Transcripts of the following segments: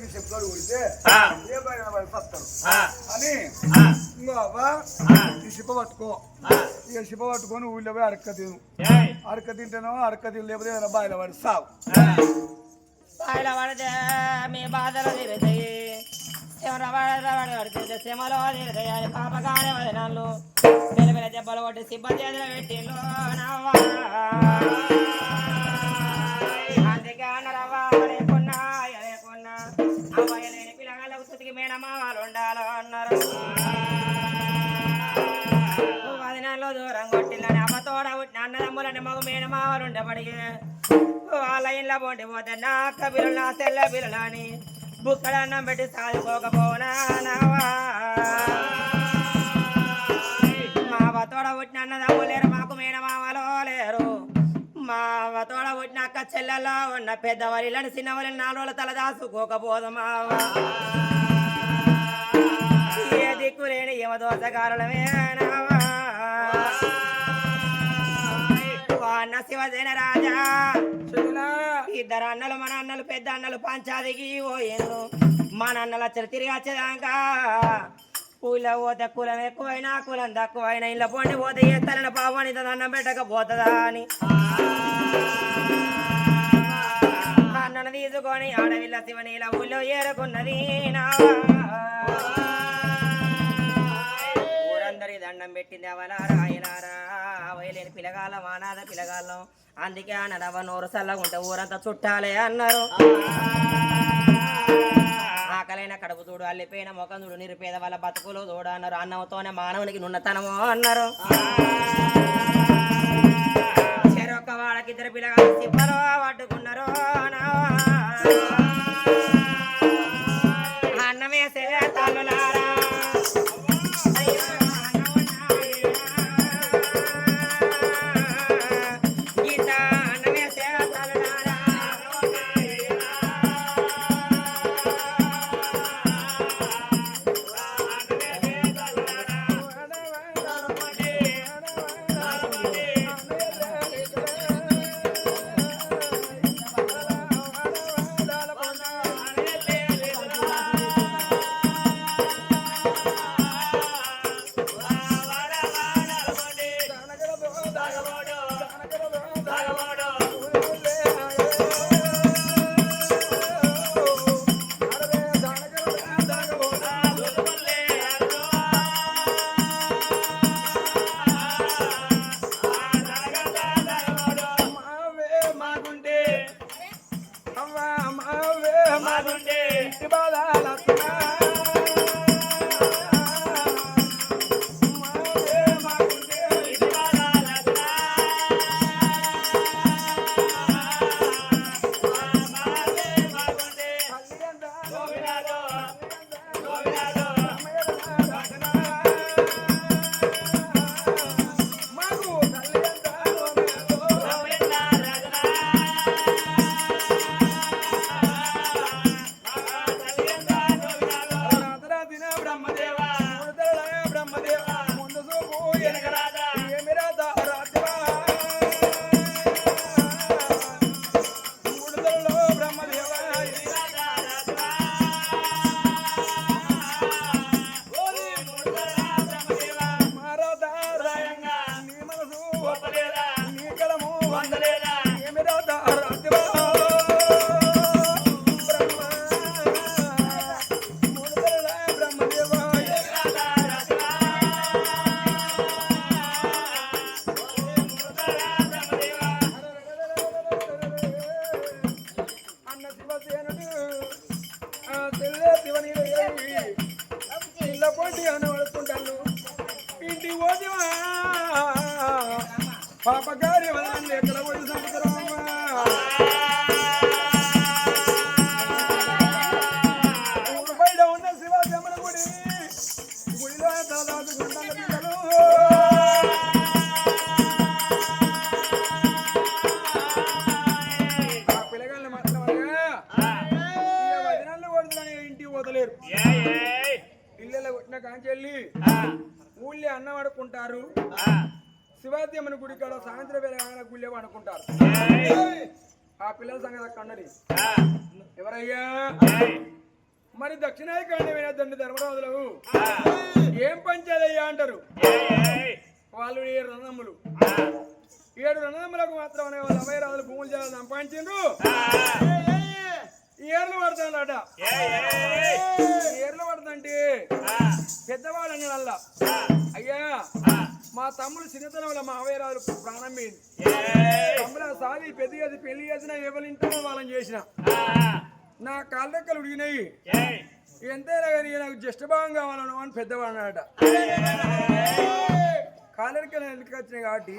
పిల్లగానికి చెప్తాడు కొడితే ఏ సత్తాడు ఆ, అని ఆ, ఈ శిప పట్టుకో. ఇక శిప పట్టుకొని ఊళ్ళో పోయి అడక్క తిను. ఏయ్, అడక్క తింటేనో అడక్క తిని లేకపోతే ఏదైనా బాయిల వాడు సావు. బాయిల పడితే మీ బాధలు తీరుతాయి. శిమలో తీరుతాయి. పాపగానే వదినాళ్ళు పిల్ల పిల్ల దెబ్బలు కొట్టి సిబ్బ చేతులు పెట్టిండు నవ్వా పిల్లగాళ్ళకు తుతికి అన్నారు వదినాల్లో దూరం కొట్టిన అమ్మ తోడ పుట్టిన అన్నదమ్ములని మగ మేనమావలు ఉండబడిగే వాళ్ళ ఇంట్లో పోండి పోతే నా అక్క బిల్లు నా తెల్ల పిల్లలని బుక్కడ అన్నం పెట్టి సాదుకోకపోనా నావా? మా తోడ పుట్టిన అన్నదమ్ము లేరు మాకు మేనమామలో లేరు. మా తోడ పుట్టిన అక్క చెల్లెల్లో ఉన్న పెద్దవారిళ్ళని చిన్నవారిని నాలుగు రోజుల తల దాసుకోకపోదు మావా? ఏ దిక్కు లేని యమ దోషకారులమే నావా ఓ అన్న శివసేన రాజా. ఇద్దరు అన్నలు మన అన్నలు పెద్ద అన్నలు పంచాదికి పోయేను మన అన్నలు వచ్చారు తిరిగి వచ్చేదాకా. ఊళ్ళో పోతే కులం ఎక్కువైనా కులం తక్కువైనా. ఇళ్ళ పొండి పోతే ఏ తలన పాపని అన్నం పెట్టకపోతుందా అని. అన్నను తీసుకొని ఆడవిల్ల శివనీల ఊళ్ళో ఏరుకున్నది నావా పెట్టింది అవలారా ఆయలారా వయలేని పిలగాలం అనాథ పిలగాలం అందుకే అన్నదవ నోరు చల్లగా ఉంటే ఊరంతా చుట్టాలే అన్నారు. ఆకలైన కడుపు చూడు అల్లిపోయిన ముఖం చూడు నిరుపేద వాళ్ళ బతుకులు చూడు అన్నారు. అన్నంతోనే మానవునికి నున్నతనము అన్నారు. చెరొక్క వాళ్ళకి ఇద్దరు పిల్లగాలు పాపగారి వదలండి ఎక్కడ పోయి సంవత్సరం పిల్లల సంగతి ఆ, ఎవరయ్యా? మరి దక్షిణాదికాండమైన దండి ధర్మరాజులు ఏం పంచాలయ్యా అంటారు? వాళ్ళు ఏడు రణములు. ఏడు రణములకు మాత్రమే వాళ్ళ అభయ రాజులు భూములు చాలా సంపాదించిండ్రు. ఏర్లు పడతాడట ఏర్లు పడతంటే? పెద్దవాడు అన్నాడల్లా అయ్యా మా తమ్ముడు చిన్నతనంలో మా అభయ రాజులు ప్రాణం పోయింది తమ్ముడు సాది పెద్ద చేసి పెళ్ళి చేసిన ఎవరింటో వాళ్ళని చేసిన. నా కాళ్ళెక్కలు ఉడిగినాయి. ఎంతైనా కానీ నాకు జ్యేష్ఠ భాగం కావాలను అని పెద్దవాడు కాళ్ళెక్కలు ఎందుకు వచ్చినాయి కాబట్టి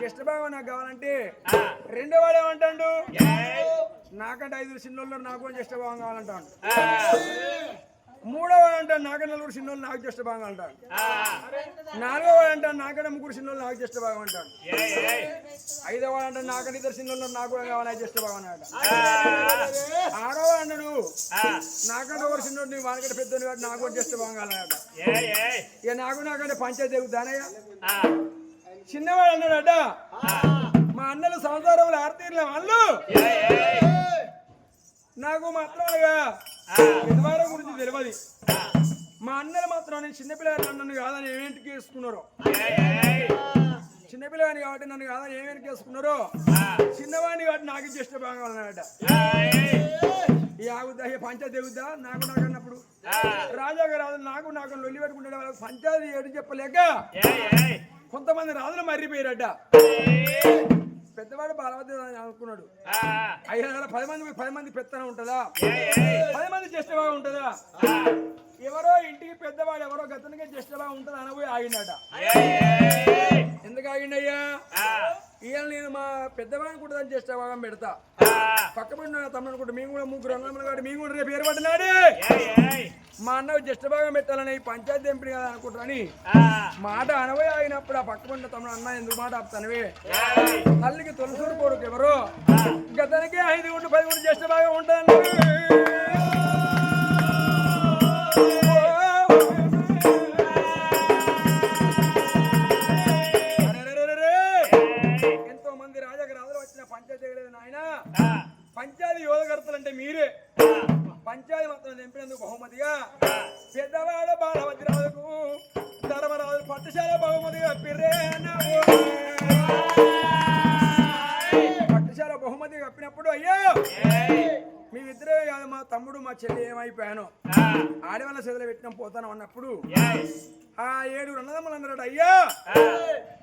జ్యేష్ఠ భాగం నాకు కావాలంటే రెండో వాడు ఏమంటాడు? నాకంటే ఐదు చిన్నోళ్ళు నాకు జ్యేష్ఠ భాగం కావాలంటాడు. మూడో వాడు అంటాడు నాకంటే నలుగురు చిన్నోళ్ళు నాకు జ్యేష్ఠ భాగం అంటాడు నాలుగో వాడు అంటాడు నాకంటే ముగ్గురు చిన్నోళ్ళు నాకు జ్యేష్ఠ భాగం అంటాడు ఐదో వాడు అంటాడు నాకంటే ఇద్దరు చిన్నోళ్ళు నాకు కూడా కావాలి జ్యేష్ఠ భాగం అన్నాడు ఆరో వాడు అన్నాడు నాకంటే ఒకరు చిన్నోడు వానికంటే పెద్ద నాకు కూడా జ్యేష్ఠ భాగం కావాలన్నాడు ఇక నాకు నాకంటే పంచాయతీ ఎగుతానయ్యా చిన్నవాడు అన్నాడట. మా అన్నలు సంసారంలో ఆర్తీర్ల వాళ్ళు. నాకు మాత్రమేగా పెద్దవారి గురించి తెలియదు మా అన్నలు మాత్రం నేను చిన్నపిల్లగారు నన్ను కాదని ఏమేంటికి వేసుకున్నారో. చిన్నపిల్లగాని కాబట్టి నన్ను కాదని ఏమేంటికి వేసుకున్నారో. చిన్నవాడిని కాబట్టి నాకు ఇష్ట బాగా అన్నాడట ఈ ఆగుద్దా ఈ పంచాయతీ ఎగుద్దా నాకు నాకు అన్నప్పుడు. రాజాగా రాజు నాకు నాకు లొల్లి పెట్టుకుంటే వాళ్ళకి పంచాయతీ ఏడు చెప్పలేక కొంతమంది రాజులు మర్రిపోయారట. పెద్దవాడు బలవద్ద అనుకున్నాడు. ఐదు వందల పది మంది పది మంది పెత్తన ఉంటుందా? పది మంది చేష్టగా ఉంటుందా ఎవరో ఇంటికి పెద్దవాడు ఎవరో గతనికే చేష్టగా ఉంటుంది అనబోయి ఆగిండట. ఎందుకు ఆగిండయ్యా? ఇవాళ నేను మా పెద్దవాడిని కూడా దాన్ని చేష్ట భాగం పెడతా. పక్క పడిన తమ్ముడు అనుకుంటే మేము కూడా ముగ్గురు అన్నమ్మలు కాబట్టి మేము కూడా రేపు పేరు పడినాడు మా అన్న జ్యేష్ఠ భాగం పెట్టాలని ఈ పంచాయతీ ఎంపీ కదా అనుకుంటారని మాట అనవే అయినప్పుడు ఆ పక్క పడిన తమ్ముడు అన్న ఎందుకు మాట ఆపుతానవే? తల్లికి తొలసూరు కొడుకు ఎవరు గతనికి ఐదు గుండు పది గుండు జ్యేష్ఠ భాగం ఉంటుంది ఎంతో మంది రాజాకి రాజులు వచ్చిన పంచాయతీ లేదు నాయన. పంచాయతీ యోధకర్తలు అంటే మీరే. పంచాయతీ మొత్తం తెంపినందుకు బహుమతిగా పెద్దవాడ బాలవతి రాజుకు ధర్మరాజు పట్టుశాల బహుమతిగా పిర్రే తమ్ముడు మా చెల్లి ఏమైపోయాను. ఆడవాళ్ళ చెదలు పెట్టినాం పోతాను అన్నప్పుడు. ఆ ఏడు అన్నదమ్ములు అన్నారట అయ్యా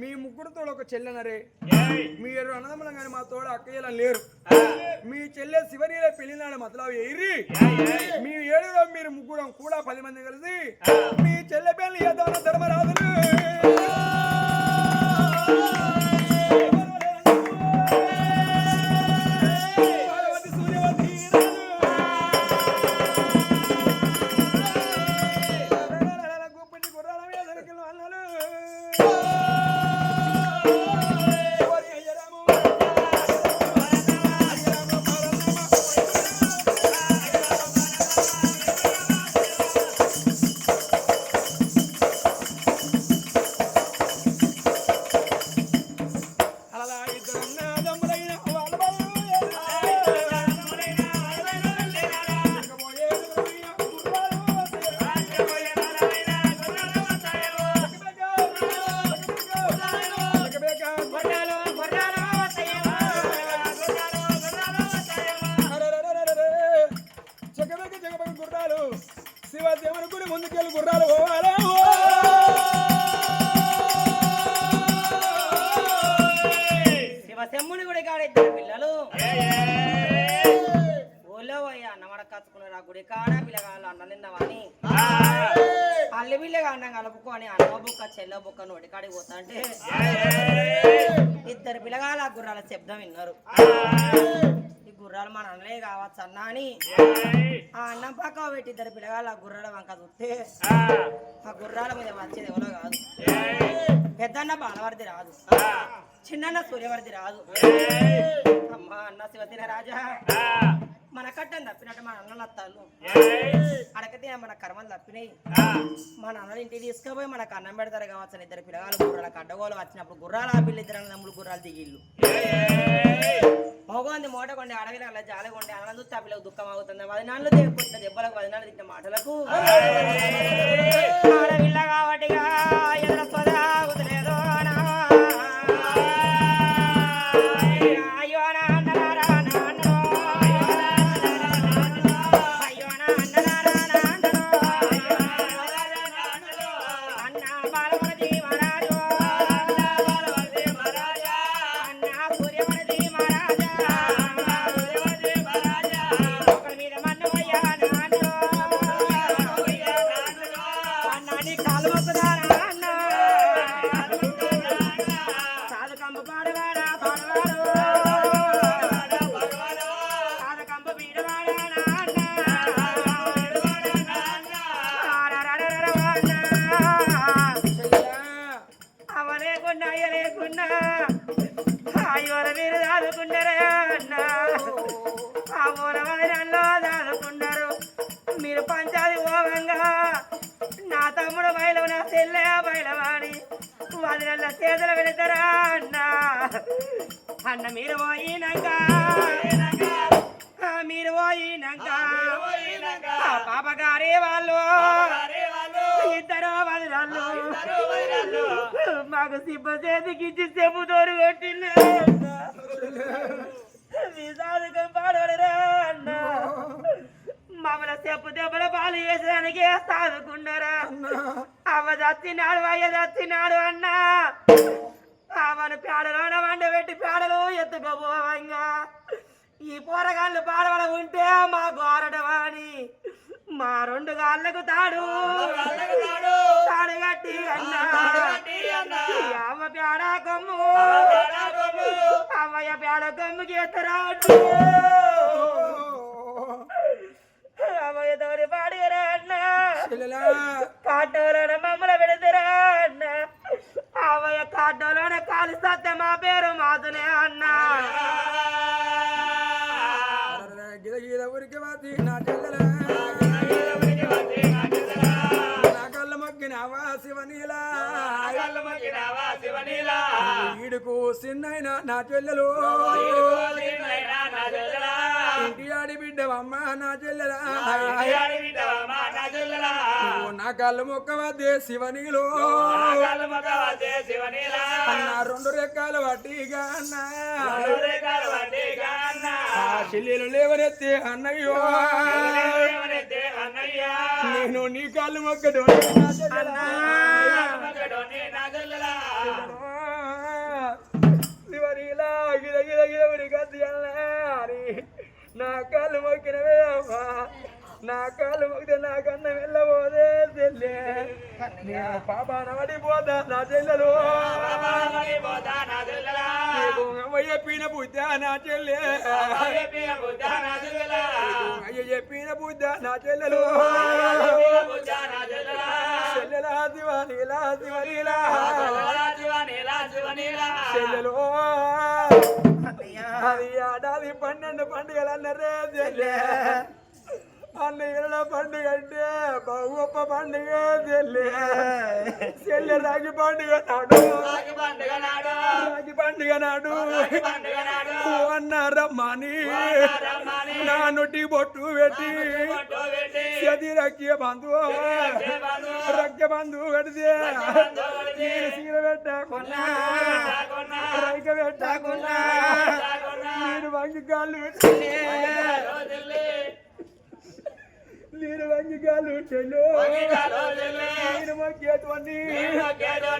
మీ ముగ్గురుతో ఒక చెల్లెనరే. మీ ఏడు అన్నదమ్ములం కానీ మా తోడ అక్కయ్యలా లేరు. మీ చెల్లె శివనీల పెళ్ళినాడు మతలావు ఎయిరి మీ ఏడులో మీరు ముగ్గురం కూడా పది మంది కలిసి మీ చెల్లె పెళ్ళి చేద్దామన్న ధర్మరాజులు. చెల్ల బొక్క నోటి కాడికి పోతా అంటే ఇద్దరు పిల్లగాళ్ళు గుర్రాల శబ్దం విన్నారు. ఈ గుర్రాలు మన అన్నలే కావచ్చు అన్న అని ఆ అన్నం పక్క పెట్టి ఇద్దరు పిల్లగాళ్ళు గుర్రాల వంక చూస్తే ఆ గుర్రాల మీద వచ్చేది ఎవరో కాదు. పెద్దన్న బాలవర్ది రాదు. చిన్న సూర్యవర్ది రాదు. అమ్మా అన్న శివతిన రాజా. మన కట్టని తప్పినట్టు మన అన్నలు అత్తాలు. అడగతే మన కర్మలు తప్పినాయి. మన అన్నలు ఇంటికి తీసుకుపోయి మనకు అన్నం పెడతారు కావచ్చు ఇద్దరు పిల్లగాలు గుర్రాల కడ్డగోలు వచ్చినప్పుడు గుర్రాల ఆ పిల్ల ఇద్దరు అన్నదమ్ములు గుర్రాలు దిగిళ్ళు. మగోంది మూట కొండి అడవిలో అలా జాలి కొండి అన్నం చూస్తే ఆ పిల్లలకు దుఃఖం అవుతుంది పది నాళ్ళు కొట్టిన దెబ్బలకు పది నాళ్ళు తిట్టిన మాటలకు మాకు సిబ్బ చేతికి ఇచ్చి చెప్పుతోడు కొట్టింది మీ సాధకం పాడరా అన్న. మమ్మల్ని చెప్పు దెబ్బల పాలు చేసేదానికి సాదుకున్నారా అవ్వ చచ్చినాడు అయ్య చచ్చినాడు అన్న. ఆమెను పేడలోన వండబెట్టి పేడలు ఎత్తుకోపోవంగా. ఈ పోరగాళ్ళు పాడవడ ఉంటే మా గోరడవాణి మా రెండు గాళ్ళకు తాడు. తాడు. ఈ అమ్మ పేడ కొమ్ము. అమ్మయ్య పేడ కొమ్ముకి ఎత్తరాడు అమ్మయ్య తోడి పాడుగరా అన్న. కాటోలోన మమ్మల పెడతారా అన్న. అవయ్య కాటోలోన మా పేరు మాదునే అన్న. గిద గిద ఉరికి వాతి నా చెల్లెలా. మొక్కినావా శివనీలా ఈడుకు సిన్నైన నా చెల్లెలు. ఇంటి ఆడి బిడ్డవమ్మ నా చెల్లెలా. నా కళ్ళు మొక్కవద్దే శివనీలు. అన్న రెండు రెక్కలు వడ్డీగా అన్న. చెల్లెలు లేవనెత్తే అన్నయ్యో. నేను నీ కాళ్ళు మొక్కడు శివనీలా గిద గిద గిద ఉరి గద్ది అన్నారి నా కాళ్ళు మొక్కినవే అమ్మా నా కాళ్ళు మొక్కితే నా కన్న వెళ్ళబోదే చెల్లె. నేను పాపాన పడిపోతా నా చెల్లెలు? చెప్పిన బుద్ధ నా చెల్లె. అయ్య చెప్పిన బుద్ధ నా చెల్లెలు? చెల్లెలా. శివనీలా శివనీలా చెల్లెలు? అది ఏడాది పన్నెండు పండుగలు అన్నరే చెల్లె. అన్నయ్యల పండుగ అంటే బహు గొప్ప పండుగ చెల్లె. చెల్లె రాగి పండుగ నాడు. రాగి పండుగ నాడు. ఓ అన్న రమ్మని నా నొట్టి బొట్టు పెట్టి చది రక్కియ బంధు రక్య బంధు పెడితే నేను సీర పెట్టకున్నా రైక పెట్టకున్నా నేను వంగి కాళ్ళు పెట్టి నేను మొక్కేటువంటి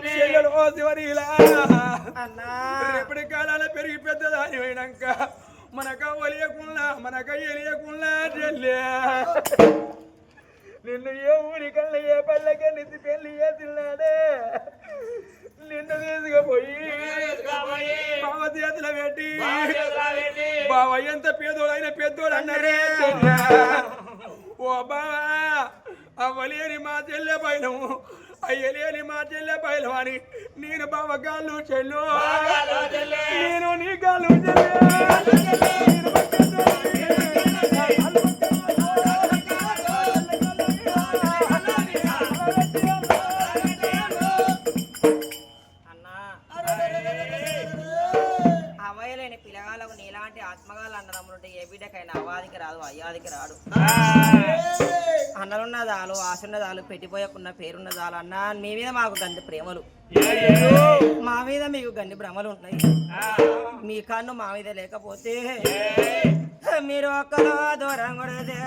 చెల్లెలు శివరీలా అన్నా. రేపటి కాలాల పెరిగి పెద్దదాని అయినాక మనక ఒలియకుండా మనక ఎలియకుండా చెల్లె. నిన్ను ఏ ఊరి కళ్ళ ఏ పల్లెకే నిన్ను పెళ్ళి చేసినాడే. నిన్ను తీసుకుపోయి బావ చేతుల పెట్టి బావ ఎంత పేదోడైన పెద్దోడు అన్నారే. ఓ బావా అవ్వలేని మా చెల్లె పైలం అయ్యలేని మా చెల్లె పైలం అని నేను బావ గాళ్ళు చెల్లు. నేను నీ గాళ్ళు అన్నా చాలు పెట్టిపోయకున్న పేరున్న చాలు అన్న మీ మీద మాకు గండి ప్రేమలు. మా మీద మీకు గండి భ్రమలు ఉన్నాయి మీ కన్ను మా మీద లేకపోతే మీరు ఒక్కలో దూరం కొడితే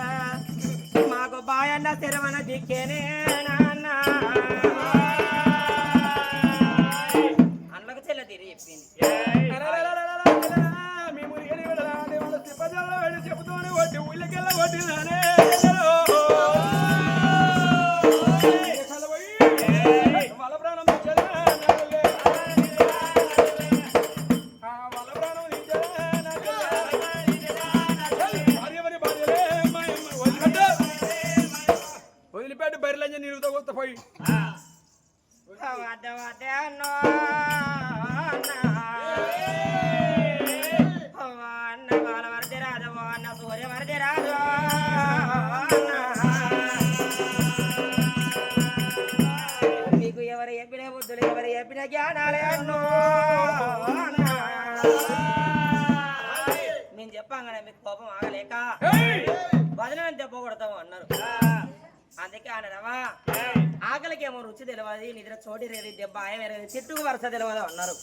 మాకు బాయన్న స్థిరమైన దిక్కేనే నాన్న. అన్న సూర్య వరది రాజు, అన్న. మీకు ఎవరు చెప్పిన బుద్ధులు ఎవరు చెప్పిన జ్ఞానాలే అన్నో అన్న. మేము మీకు కోపం ఆగలేక అనడమా ఆకలికేమో రుచి తెలియదు నిద్ర చోటి రేది దెబ్బ ఆయన వేరేది చెట్టుకు వరుస తెలియదు అన్నారు.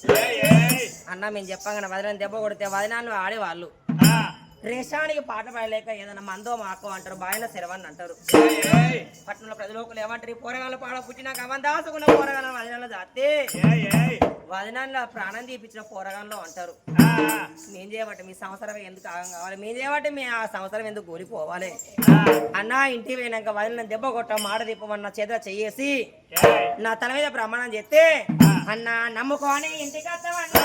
అన్న మేము చెప్పంగానే వదిన దెబ్బ కొడితే వదినాన్ని ఆడేవాళ్ళు. రేషానికి పాట పాడలేక ఏదైనా మందో మాకో అంటారు బాయిన సెరవని అంటారు. పట్టణంలో ప్రజలకు ఏమంటారు ఈ పోరగాళ్ళ పాడ పుట్టినాక అవం దాసుకున్న పోరగాళ్ళ వదినాల్లో జాతే. వదినాల్లో ప్రాణం తీపించిన పోరగాళ్ళు అంటారు. మేం చేయబట్టి మీ సంవత్సరం ఎందుకు ఆగం కావాలి? మేము చేయబట్టి మీ ఆ సంవత్సరం ఎందుకు కూలిపోవాలి అన్న ఇంటికి పోయినాక వదిలిన దెబ్బ కొట్ట మాట దీపమన్న చేత చెయ్యేసి నా తల మీద ప్రమాణం చేస్తే అన్న నమ్ముకోని ఇంటికి వస్తామన్నా.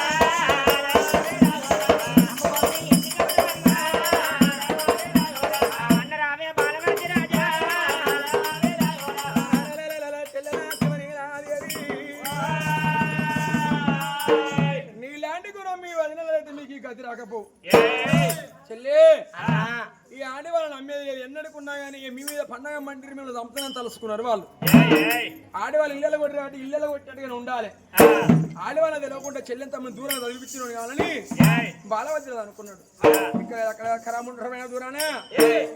చంపుతానని వాళ్ళు. ఆడవాళ్ళు ఇళ్ళలో కొట్టి కాబట్టి ఇళ్ళలో ఉండాలి. ఆడవాళ్ళని తెలియకుండా చెల్లెంత దూరం చదివించిన కావాలని బాలవద్దు అనుకున్నాడు. ఇక్కడ అక్కడ ఖరాముండ్రమైన దూరాన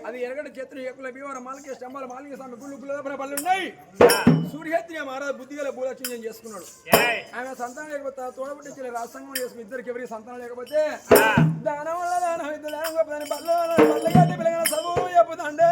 అది ఎరగడ చేతులు ఎక్కుల భీమవరం మాలిక స్తంభాల మాలిక స్వామి గుళ్ళు గుళ్ళ పళ్ళు ఉన్నాయి. సూర్యహత్య మహారాజు బుద్ధిగల భూలక్ష్యం చేసుకున్నాడు. ఆమె సంతానం లేకపోతే తోడబుట్టి చెల్లి రాసంగం చేసుకుని ఇద్దరికి ఎవరికి సంతానం లేకపోతే దానం వల్ల దానం ఇద్దరు దానం గొప్పదని బల్ల బల్ల గడ్డి పిల్లగా చదువు చెప్పుతండే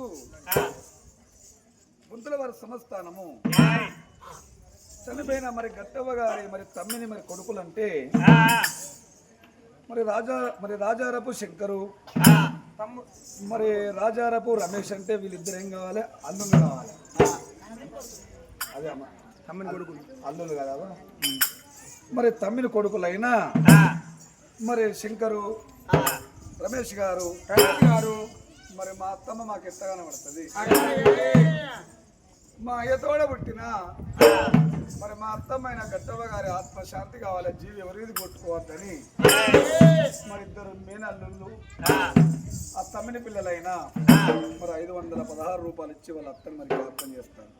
రోజు గుంతుల వారి సంస్థానము చనిపోయిన మరి గట్టవ్వ గారి మరి తమ్మిని మరి కొడుకులంటే మరి రాజా మరి రాజారపు శంకరు తమ్ము మరి రాజారపు రమేష్ అంటే వీళ్ళిద్దరు ఏం కావాలి? అల్లుళ్ళు కావాలి. అదే అమ్మ. తమ్మిని కొడుకులు. అల్లుళ్ళు కదా మరి తమ్మిని కొడుకులైనా మరి శంకరు రమేష్ గారు గారు మరి మా అత్తమ్మ మాకు ఎత్తగానే పడుతుంది. మా అయ్యతోడ పుట్టిన. మరి మా అత్తమ్మైన గట్టవ్వ గారి ఆత్మశాంతి కావాలి జీవి ఎవరిది కొట్టుకోవద్దని. మరి ఇద్దరు మేనల్లుళ్ళు ఆ తమ్మిని పిల్లలైనా మరి ఐదు వందల పదహారు రూపాయలు ఇచ్చి వాళ్ళ అత్తని మరి ప్రార్థన చేస్తారు.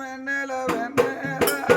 వెన్నెల వెన్నెల.